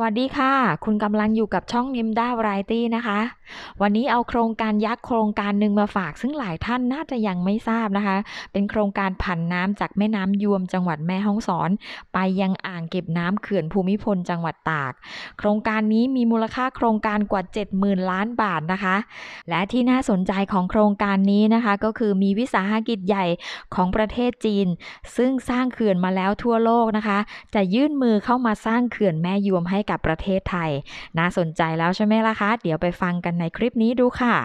วัสดีค่ะ คุณกำลังอยู่กับช่องนิมด้าวไรตี้นะคะ วันนี้เอาโครงการยักษ์โครงการหนึ่งมาฝาก ซึ่งหลายท่านน่าจะยังไม่ทราบนะคะ เป็นโครงการผันน้ำจากแม่น้ำยวมจังหวัดแม่ฮ่องสอน ไปยังอ่างเก็บน้ำเขื่อนภูมิพลจังหวัดตาก โครงการนี้มีมูลค่าโครงการกว่า 70,000 ล้านบาทนะคะ และที่น่าสนใจของโครงการนี้นะคะ ก็คือมีวิสาหกิจใหญ่ของประเทศจีน ซึ่งสร้างเขื่อนมาแล้วทั่วโลกนะคะ จะยื่นมือเข้ามาสร้างเขื่อนแม่ยวมให้กับประเทศไทย น่าสนใจแล้วใช่ไหมล่ะคะ เดี๋ยวไปฟังกันในคลิปนี้ดูค่ะ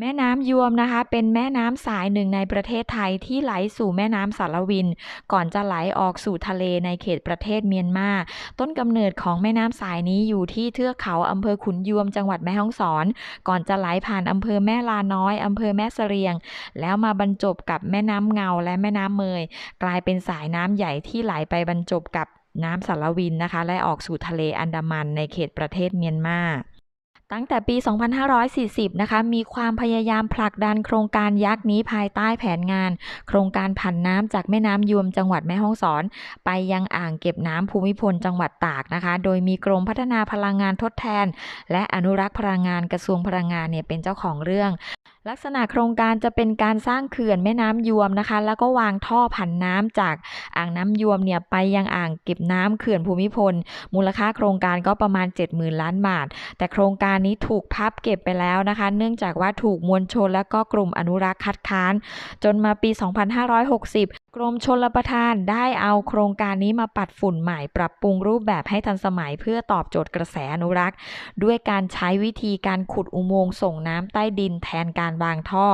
แม่น้ำยวมนะคะ เป็นแม่น้ำสายหนึ่งในประเทศไทยที่ไหลสู่แม่น้ำสารวิน ก่อนจะไหลออกสู่ทะเลในเขตประเทศเมียนมา ต้นกำเนิดของแม่น้ำสายนี้อยู่ที่เทือกเขาอำเภอขุนยวมจังหวัดแม่ฮ่องสอน ก่อนจะไหลผ่านอำเภอแม่ลาน้อยอำเภอแม่เสรียง แล้วมาบรรจบกับแม่น้ำเงาและแม่น้ำเมย กลายเป็นสายน้ำใหญ่ที่ไหลไปบรรจบกับ น้ำสารวินนะคะและออกสู่ทะเลอันดามันในเขตประเทศเมียนมาตั้งแต่ปี 2540 นะคะ มีความพยายามผลักดันโครงการยักษ์นี้ภายใต้แผนงาน โครงการผันน้ำจากแม่น้ำยวมจังหวัดแม่ฮ่องสอน ไปยังอ่างเก็บน้ำภูมิพลจังหวัดตากนะคะ โดยมีกรมพัฒนาพลังงานทดแทน และอนุรักษ์พลังงานกระทรวงพลังงานเนี่ยเป็นเจ้าของเรื่องลักษณะโครงการจะเป็นการสร้างเขื่อนแม่น้ำยวมนะคะ แล้วก็วางท่อผันน้ำจากอ่างน้ำยวมเนี่ยไปยังอ่างเก็บน้ำเขื่อนภูมิพล มูลค่าโครงการก็ประมาณ 70,000 ล้านบาท แต่โครงการนี้ถูกพับเก็บไปแล้วนะคะ เนื่องจากว่าถูกมวลชนและก็กลุ่มอนุรักษ์คัดค้าน จนมาปี 2560 กรมชลประทานได้เอาโครงการนี้มาปัดฝุ่นใหม่ปรับปรุงรูปแบบให้ทันสมัยเพื่อตอบโจทย์กระแสอนุรักษ์ ด้วยการใช้วิธีการขุดอุโมงค์ส่งน้ำใต้ดินแทนการวางท่อ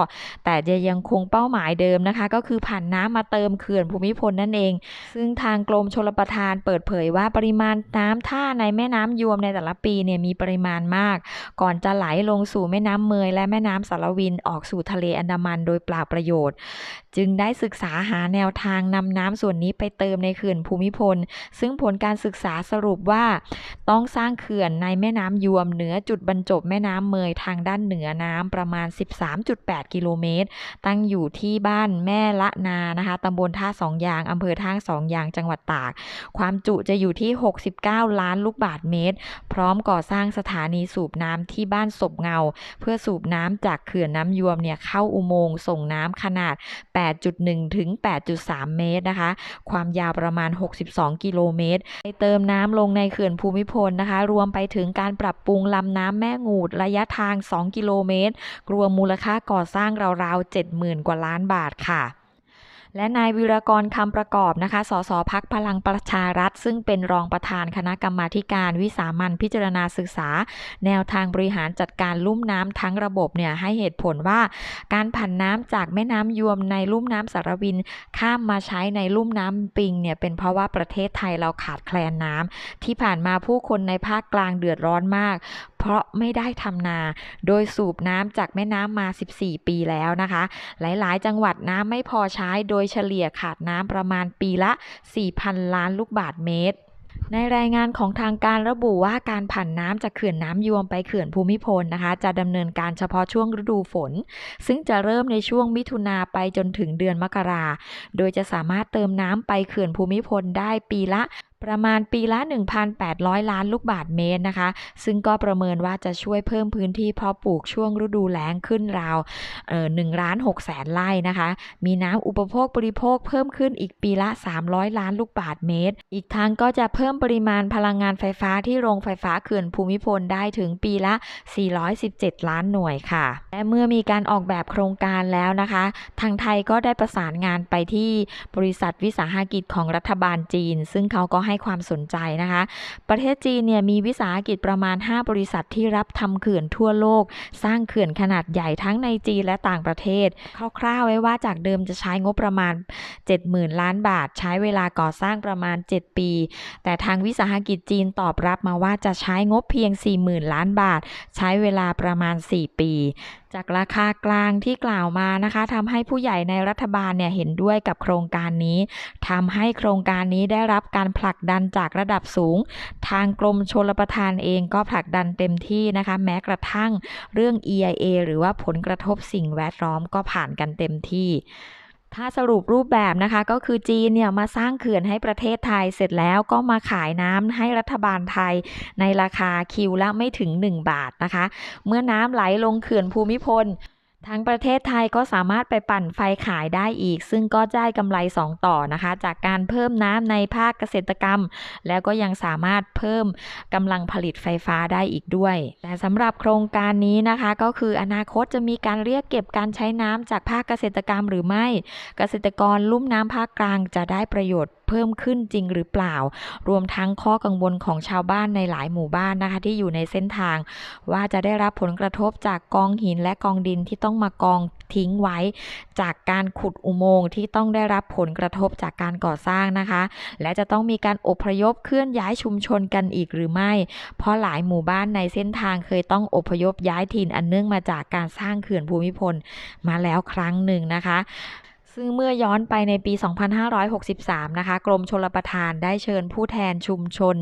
แต่จะยังคงเป้าหมายเดิมนะคะ ก็คือผ่านน้ำมาเติมเขื่อนภูมิพลนั่นเอง ซึ่งทางกรมชลประทานเปิดเผยว่าปริมาณน้ำท่าในแม่น้ำยวมในแต่ละปีเนี่ยมีปริมาณมาก ก่อนจะไหลลงสู่แม่น้ำเมยและแม่น้ำสารวินออกสู่ทะเลอันดามันโดยเปล่าประโยชน์ จึงได้ศึกษาหาแนววทางนำน้ำส่วนนี้ไปเติมในเขื่อนภูมิพล ซึ่งผลการศึกษาสรุปว่า ต้องสร้างเขื่อนในแม่น้ำยวมเหนือจุดบรรจบแม่น้ำเมยทางด้านเหนือน้ำประมาณ 13.8 กิโลเมตร ตั้งอยู่ที่บ้านแม่ละนานะคะตำบลท่าสองยางอำเภอท่าสองยางจังหวัดตาก ความจุจะอยู่ที่ 69 ล้านลูกบาศก์เมตร พร้อมก่อสร้างสถานีสูบน้ำที่บ้านศพเงา เพื่อสูบน้ำจากเขื่อนน้ำยวมเนี่ยเข้าอุโมงค์ส่งน้ำขนาด 8.1 ถึง 8. 3 เมตรนะคะ ความยาวประมาณ 62 กิโลเมตรไปเติมน้ำลงในเขื่อนภูมิพลนะคะ รวมไปถึงการปรับปรุงลำน้ำแม่งูดระยะทาง 2 กิโลเมตร รวมมูลค่าก่อสร้างราวๆ 70,000 กว่าล้านบาทค่ะ และนายวิรกรคำประกอบนะคะ สสพักพลังประชารัฐ ซึ่งเป็นรองประธานคณะกรรมาการวิสามันพิจารณาศึกษา แนวทางบริหารจัดการลุ่มน้ำทั้งระบบเนี่ยให้เหตุผลว่า การผันน้ำจากแม่น้ำยวมในลุ่มน้ำสารวิน ข้ามมาใช้ในลุ่มน้ำปิงเนี่ยเป็นเพราะว่าประเทศไทยเราขาดแคลนน้ำที่ผ่านมาผู้คนในภาคกลางเดือดร้อนมาก เพราะไม่ได้ทำนา โดยสูบน้ำจากแม่น้ำมา 14 ปีแล้วนะคะ หลาย ๆ จังหวัดน้ำไม่พอใช้โดยเฉลี่ยขาดน้ำประมาณปีละ 4,000 ล้านลูกบาทเมตรในรายงานของทางการระบุว่าการผันน้ำจากเขื่อนน้ำยวมไปเขื่อนภูมิพลนะคะ จะดำเนินการเฉพาะช่วงฤดูฝน ซึ่งจะเริ่มในช่วงมิถุนาไปจนถึงเดือนมกรา โดยจะสามารถเติมน้ำไปเขื่อนภูมิพลได้ปีละ ประมาณปีละ 1,800 ล้านลูกบาศก์เมตรนะคะ ซึ่งก็ประเมินว่าจะช่วยเพิ่มพื้นที่เพาะปลูกช่วงฤดูแล้งขึ้นราวเอ่อ1ล้าน6แสนไร่นะคะ มีน้ำอุปโภคบริโภคเพิ่มขึ้นอีกปีละ 300 ล้านลูกบาศก์เมตร อีกทั้งก็จะเพิ่มปริมาณพลังงานไฟฟ้าที่โรงไฟฟ้าเขื่อนภูมิพลได้ถึงปีละ 417 ล้านหน่วยค่ะ และเมื่อมีการออกแบบโครงการแล้วนะคะ ทางไทยก็ได้ประสานงานไปที่บริษัทวิสาหกิจของรัฐบาลจีน ซึ่งเขาก็ให้ให้ความสนใจนะคะ ประเทศจีนเนี่ยมีวิสาหกิจประมาณ 5 บริษัทที่รับทำเขื่อนทั่วโลก สร้างเขื่อนขนาดใหญ่ทั้งในจีนและต่างประเทศ คร่าวๆไว้ว่าจากเดิมจะใช้งบประมาณ 70,000 ล้านบาท ใช้เวลาก่อสร้างประมาณ 7 ปี แต่ทางวิสาหกิจจีนตอบรับมาว่าจะใช้งบเพียง 40,000 ล้านบาท ใช้เวลาประมาณ 4 ปี จากราคากลางที่กล่าวมานะคะทำให้ผู้ใหญ่ในรัฐบาลเนี่ยเห็นด้วยกับโครงการนี้ทำให้โครงการนี้ได้รับการผลักดันจากระดับสูง ทางกรมชลประทานเองก็ผลักดันเต็มที่นะคะ แม้กระทั่งเรื่อง EIA หรือว่าผลกระทบสิ่งแวดล้อมก็ผ่านกันเต็มที่ ถ้าสรุปรูปแบบนะคะก็คือจีนเนี่ยมาสร้างเขื่อนให้ประเทศไทยเสร็จแล้วก็มาขายน้ำให้รัฐบาลไทยในราคาคิวละไม่ถึง 1 บาทนะคะ เมื่อน้ำไหลลงเขื่อนภูมิพล ทั้งประเทศไทยก็สามารถไปปั่นไฟขายได้อีก ซึ่งก็ได้กำไร 2 ต่อนะคะ จากการเพิ่มน้ำในภาคเกษตรกรรม แล้วก็ยังสามารถเพิ่มกำลังผลิตไฟฟ้าได้อีกด้วย แต่สำหรับโครงการนี้นะคะ ก็คืออนาคตจะมีการเรียกเก็บการใช้น้ำจากภาคเกษตรกรรมหรือไม่ เกษตรกรลุ่มน้ำภาคกลางจะได้ประโยชน์ เพิ่มขึ้นจริงหรือเปล่า รวมทั้งข้อกังวลของชาวบ้านในหลายหมู่บ้านนะคะ ที่อยู่ในเส้นทาง ว่าจะได้รับผลกระทบจากกองหินและกองดินที่ต้องมากองทิ้งไว้ จากการขุดอุโมงค์ที่ต้องได้รับผลกระทบจากการก่อสร้างนะคะ และจะต้องมีการอพยพเคลื่อนย้ายชุมชนกันอีกหรือไม่ เพราะหลายหมู่บ้านในเส้นทางเคยต้องอพยพย้ายถิ่นอันเนื่องมาจากการสร้างเขื่อนภูมิพลมาแล้วครั้งหนึ่งนะคะ ซึ่งเมื่อย้อนไปในปี 2563 นะคะ กรมชลประทานได้เชิญผู้แทนชุมชน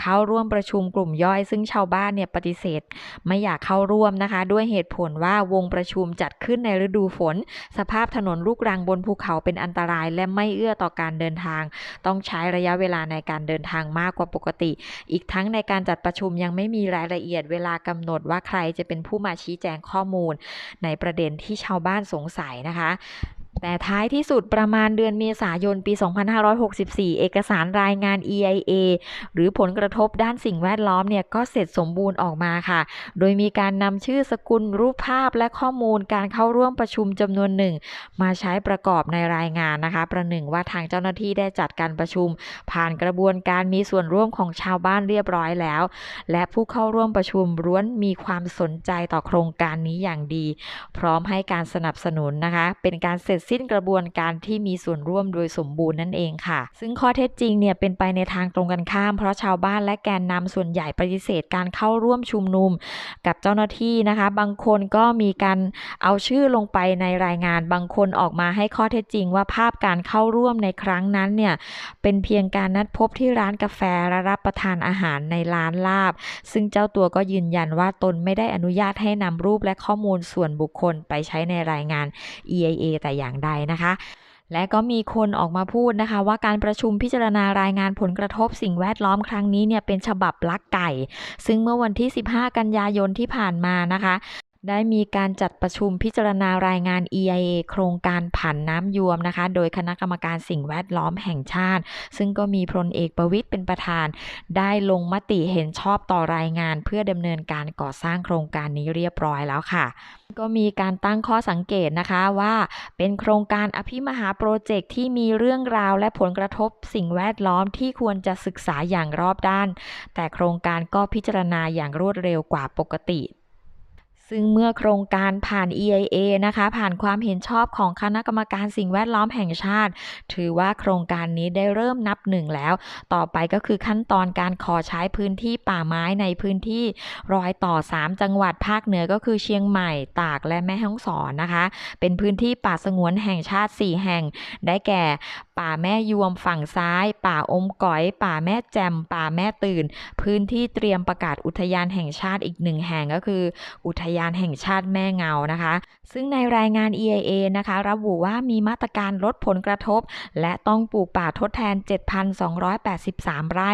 เข้าร่วมประชุมกลุ่มย่อย ซึ่งชาวบ้านเนี่ยปฏิเสธ ไม่อยากเข้าร่วมนะคะ ด้วยเหตุผลว่าวงประชุมจัดขึ้นในฤดูฝน สภาพถนนลูกรังบนภูเขาเป็นอันตรายและไม่เอื้อต่อการเดินทาง ต้องใช้ระยะเวลาในการเดินทางมากกว่าปกติ อีกทั้งในการจัดประชุมยังไม่มีรายละเอียดเวลากำหนดว่าใครจะเป็นผู้มาชี้แจงข้อมูล ในประเด็นที่ชาวบ้านสงสัยนะคะ แต่ท้ายที่สุดประมาณเดือนเมษายนปี 2564 เอกสารรายงาน EIA หรือผลกระทบด้านสิ่งแวดล้อมเนี่ยก็เสร็จสมบูรณ์ออกมาค่ะ โดยมีการนำชื่อสกุลรูปภาพและข้อมูลการเข้าร่วมประชุมจำนวนหนึ่ง มาใช้ประกอบในรายงานนะคะ ประหนึ่งว่าทางเจ้าหน้าที่ได้จัดการประชุม ผ่านกระบวนการมีส่วนร่วมของชาวบ้านเรียบร้อยแล้ว และผู้เข้าร่วมประชุมล้วนมีความสนใจต่อโครงการนี้อย่างดี พร้อมให้การสนับสนุนนะคะ เป็นการเสร็จสิ้นกระบวนการที่มีส่วนร่วมโดยสมบูรณ์นั่นเองค่ะ ซึ่งข้อเท็จจริงเนี่ยเป็นไปในทางตรงกันข้าม เพราะชาวบ้านและแกนนำส่วนใหญ่ปฏิเสธการเข้าร่วมชุมนุม กับเจ้าหน้าที่นะคะ บางคนก็มีการเอาชื่อลงไปในรายงาน บางคนออกมาให้ข้อเท็จจริง ว่าภาพการเข้าร่วมในครั้งนั้นเนี่ยเป็นเพียงการนัดพบที่ร้านกาแฟและรับประทานอาหารในร้านลาบ ซึ่งเจ้าตัวก็ยืนยันว่าตนไม่ได้อนุญาตให้นำรูปและข้อมูลส่วนบุคคลไปใช้ในรายงาน EIA แต่อย่างใดนะคะ และก็มีคนออกมาพูดนะคะ ว่าการประชุมพิจารณารายงานผลกระทบสิ่งแวดล้อมครั้งนี้เนี่ยเป็นฉบับลักไก่ ซึ่งเมื่อวันที่ 15 กันยายนที่ผ่านมานะคะ ได้มีการจัดประชุมพิจารณารายงาน EIA โครงการผันน้ำยวมนะคะ โดยคณะกรรมการสิ่งแวดล้อมแห่งชาติ ซึ่งก็มีพลเอกประวิตยเป็นประธาน ได้ลงมติเห็นชอบต่อรายงาน เพื่อดำเนินการก่อสร้างโครงการนี้เรียบร้อยแล้วค่ะ ก็มีการตั้งข้อสังเกตนะคะว่า เป็นโครงการอภิมหาโปรเจกต์ที่มีเรื่องราวและผลกระทบสิ่งแวดล้อมที่ควรจะศึกษาอย่างรอบด้าน แต่โครงการก็พิจารณาอย่างรวดเร็วกว่าปกติ ซึ่งเมื่อโครงการผ่าน EIA นะคะ ผ่านความเห็นชอบของคณะกรรมการสิ่งแวดล้อมแห่งชาติ ถือว่าโครงการนี้ได้เริ่มนับหนึ่งแล้ว ต่อไปก็คือขั้นตอนการขอใช้พื้นที่ป่าไม้ในพื้นที่รอยต่อ 3 จังหวัดภาคเหนือก็คือเชียงใหม่ตากและแม่ฮ่องสอนนะคะ เป็นพื้นที่ป่าสงวนแห่งชาติ 4 แห่ง ได้แก่ ป่าแม่ยวมฝั่งซ้าย ป่าอมก๋อย ป่าแม่แจ่มป่าแม่ตื่น พื้นที่เตรียมประกาศอุทยานแห่งชาติอีกหนึ่งแห่งก็คือ อุทยานแห่งชาติแม่เงานะคะ ซึ่งในรายงาน EIA นะคะ ระบุว่ามีมาตรการลดผลกระทบ และต้องปลูกป่าทดแทน 7,283 ไร่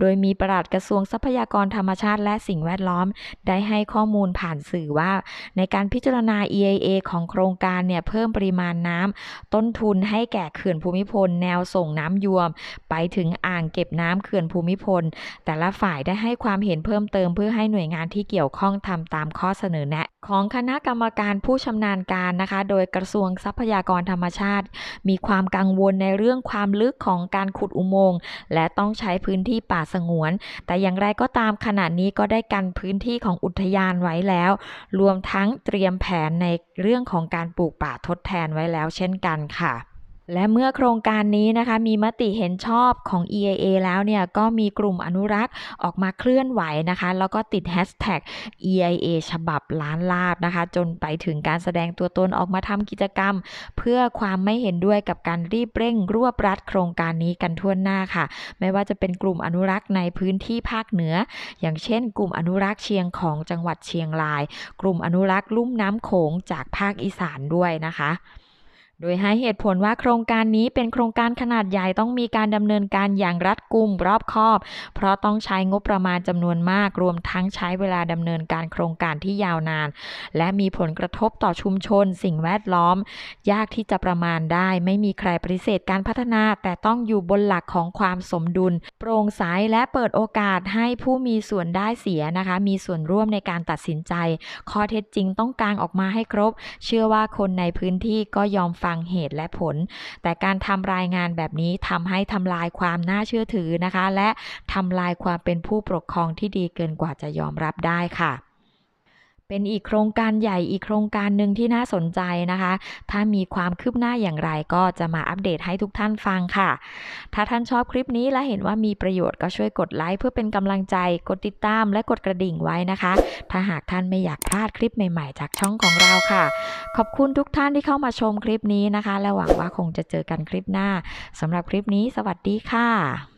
โดยมีปลัดกระทรวงทรัพยากรธรรมชาติและสิ่งแวดล้อม ได้ให้ข้อมูลผ่านสื่อว่า ในการพิจารณา EIA ของโครงการเนี่ยเพิ่มปริมาณน้ำต้นทุนให้แก่เขื่อนภูมิพลแนวส่งน้ำยวม ไปถึงอ่างเก็บน้ำเขื่อนภูมิพล แต่ละฝ่ายได้ให้ความเห็นเพิ่มเติมเพื่อให้หน่วยงานที่เกี่ยวข้องทำตามข้อเสนอแนะของคณะกรรมการผู้ชำนาญการนะคะ โดยกระทรวงทรัพยากรธรรมชาติ มีความกังวลในเรื่องความลึกของการขุดอุโมงค์และต้องใช้พื้นที่ป่าสงวน แต่อย่างไรก็ตามขณะนี้ก็ได้กันพื้นที่ของอุทยานไว้แล้ว รวมทั้งเตรียมแผนในเรื่องของการปลูกป่าทดแทนไว้แล้วเช่นกันค่ะ และเมื่อโครงการนี้นะคะมีมติเห็นชอบของ EIA แล้วเนี่ยก็มีกลุ่มอนุรักษ์ออกมาเคลื่อนไหวนะคะ แล้วก็ติดแฮชแท็ก EIA ฉบับล้านลาบนะคะ จนไปถึงการแสดงตัวตนออกมาทำกิจกรรม เพื่อความไม่เห็นด้วยกับการรีบเร่งรวบรัดโครงการนี้กันทั่วหน้าค่ะ ไม่ว่าจะเป็นกลุ่มอนุรักษ์ในพื้นที่ภาคเหนือ อย่างเช่น กลุ่มอนุรักษ์เชียงของจังหวัดเชียงราย กลุ่มอนุรักษ์ลุ่มน้ำโขงจากภาคอีสานด้วยนะคะ โดยให้เหตุผลว่าโครงการนี้เป็นโครงการขนาดใหญ่ต้องมีการดำเนินการอย่างรัดกุมรอบคอบ เพราะต้องใช้งบประมาณจำนวนมาก รวมทั้งใช้เวลาดำเนินการโครงการที่ยาวนาน และมีผลกระทบต่อชุมชน สิ่งแวดล้อม ยากที่จะประมาณได้ ไม่มีใครปฏิเสธการพัฒนา แต่ต้องอยู่บนหลักของความสมดุล โปร่งใสและเปิดโอกาสให้ผู้มีส่วนได้เสียนะคะ มีส่วนร่วมในการตัดสินใจ ข้อเท็จจริงต้องกางออกมาให้ครบ เชื่อว่าคนในพื้นที่ก็ยอมฟฟังเหตุและผล แต่การทำรายงานแบบนี้ทำให้ทำลายความน่าเชื่อถือนะคะ และทำลายความเป็นผู้ปกครองที่ดีเกินกว่าจะยอมรับได้ค่ะ เป็นอีกโครงการใหญ่อีกโครงการหนึ่งที่น่าสนใจนะคะ ถ้ามีความคืบหน้าอย่างไรก็จะมาอัปเดตให้ทุกท่านฟังค่ะ ถ้าท่านชอบคลิปนี้และเห็นว่ามีประโยชน์ก็ช่วยกดไลค์เพื่อเป็นกำลังใจ กดติดตามและกดกระดิ่งไว้นะคะ ถ้าหากท่านไม่อยากพลาดคลิปใหม่ๆ จากช่องของเราค่ะ ขอบคุณทุกท่านที่เข้ามาชมคลิปนี้นะคะ และหวังว่าคงจะเจอกันคลิปหน้าสำหรับคลิปนี้ สวัสดีค่ะ